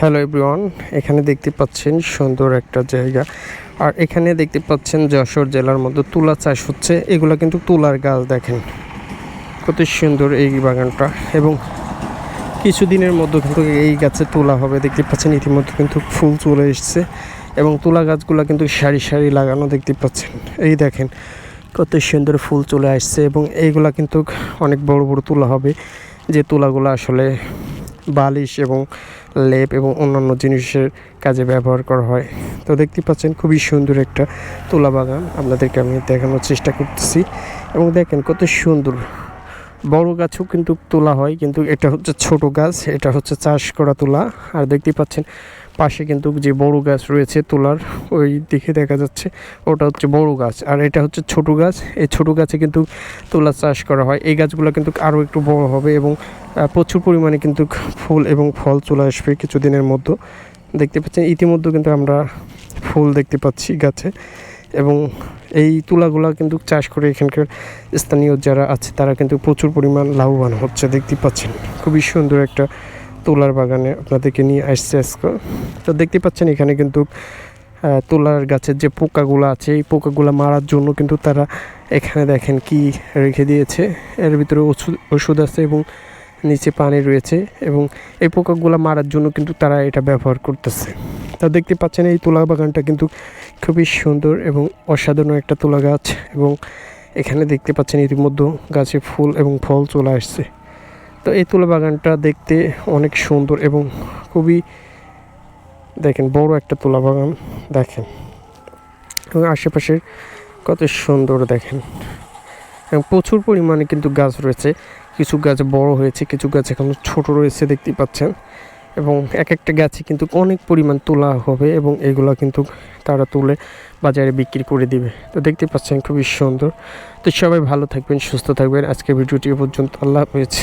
Hello everyone এখানে দেখতে পাচ্ছেন সুন্দর একটা জায়গা। আর এখানে দেখতে পাচ্ছেন যশোর জেলার মধ্যে তুলা চাষ হচ্ছে, এগুলো কিন্তু তুলার গাছ দেখেন। কত সুন্দর এই বাগানটা। এবং কিছুদিনের মধ্যে কিন্তু এই গাছে তোলা হবে, দেখতে পাচ্ছেন ইতিমধ্যে কিন্তু ফুল চলে এসছে। এবং তুলা গাছগুলো কিন্তু সারি সারি লাগানো দেখতে পাচ্ছেন। এই দেখেন কত সুন্দর ফুল চলে আসছে এবং এইগুলা কিন্তু অনেক বড় বড় তুলা হবে। যে তুলাগুলো আসলে বালিশ এবং লেপ এবং অন্যান্য জিনিসের কাজে ব্যবহার করা হয়। তো দেখতে পাচ্ছেন খুবই সুন্দর একটা তুলা বাগান। আপনাদেরকে আমি দেখানোর চেষ্টা করতেছি এবং দেখেন কত সুন্দর বড় গাছও কিন্তু তোলা হয়, কিন্তু এটা হচ্ছে ছোট গাছ, এটা হচ্ছে চাষ করা তোলা। আর দেখতে পাচ্ছেন, পাশে কিন্তু যে বড় গাছ রয়েছে তোলার, ওই দিকে দেখা যাচ্ছে, ওটা হচ্ছে বড় গাছ। আর এটা হচ্ছে ছোট গাছ, এই ছোট গাছে কিন্তু তোলা চাষ করা হয়। এই গাছগুলো কিন্তু আরও একটু বড় হবে এবং প্রচুর পরিমাণে কিন্তু ফুল এবং ফল চলে আসবে কিছুদিনের মধ্যে। দেখতে পাচ্ছেন, ইতিমধ্যে কিন্তু আমরা ফুল দেখতে পাচ্ছি গাছে। এবং এই তুলাগুলা কিন্তু চাষ করে এখানকার স্থানীয় যারা আছে, তারা কিন্তু প্রচুর পরিমাণ লাভবান হচ্ছে, দেখতে পাচ্ছেন। খুবই সুন্দর একটা তুলার বাগানে আপনাদেরকে নিয়ে আসছে আজকে। তো দেখতে পাচ্ছেন এখানে কিন্তু তুলার গাছের যে পোকাগুলো আছে, এই পোকাগুলো মারার জন্য কিন্তু তারা এখানে দেখেন কি রেখে দিয়েছে। এর ভিতরে ওষুধ ওষুধ আছে এবং নিচে পানি রয়েছে এবং এই পোকাগুলো মারার জন্য কিন্তু তারা এটা ব্যবহার করতেছে। তা দেখতে পাচ্ছেন এই তুলা বাগানটা কিন্তু খুবই সুন্দর এবং অসাধারণ একটা তুলা গাছ এবং এখানে দেখতে পাচ্ছেন ইতিমধ্যে গাছে ফুল এবং ফল চলে আসছে। তো এই তুলা বাগানটা দেখতে অনেক সুন্দর এবং খুবই দেখেন বড় একটা তুলা বাগান, দেখেন। এবং আশেপাশের কত সুন্দর দেখেন। এবং প্রচুর পরিমাণে কিন্তু গাছ রয়েছে। কিছু গাছ বড় হয়েছে, কিছু গাছ এখনও ছোট রয়েছে দেখতে পাচ্ছেন। এবং এক একটা গাছে কিন্তু অনেক পরিমাণ তোলা হবে এবং এগুলো কিন্তু তারা তুলে বাজারে বিক্রি করে দিবে। তো দেখতে পাচ্ছেন খুবই সুন্দর। তো সবাই ভালো থাকবেন, সুস্থ থাকবেন। আজকে ভিডিওটি পর্যন্ত। আল্লাহ হাফেজ।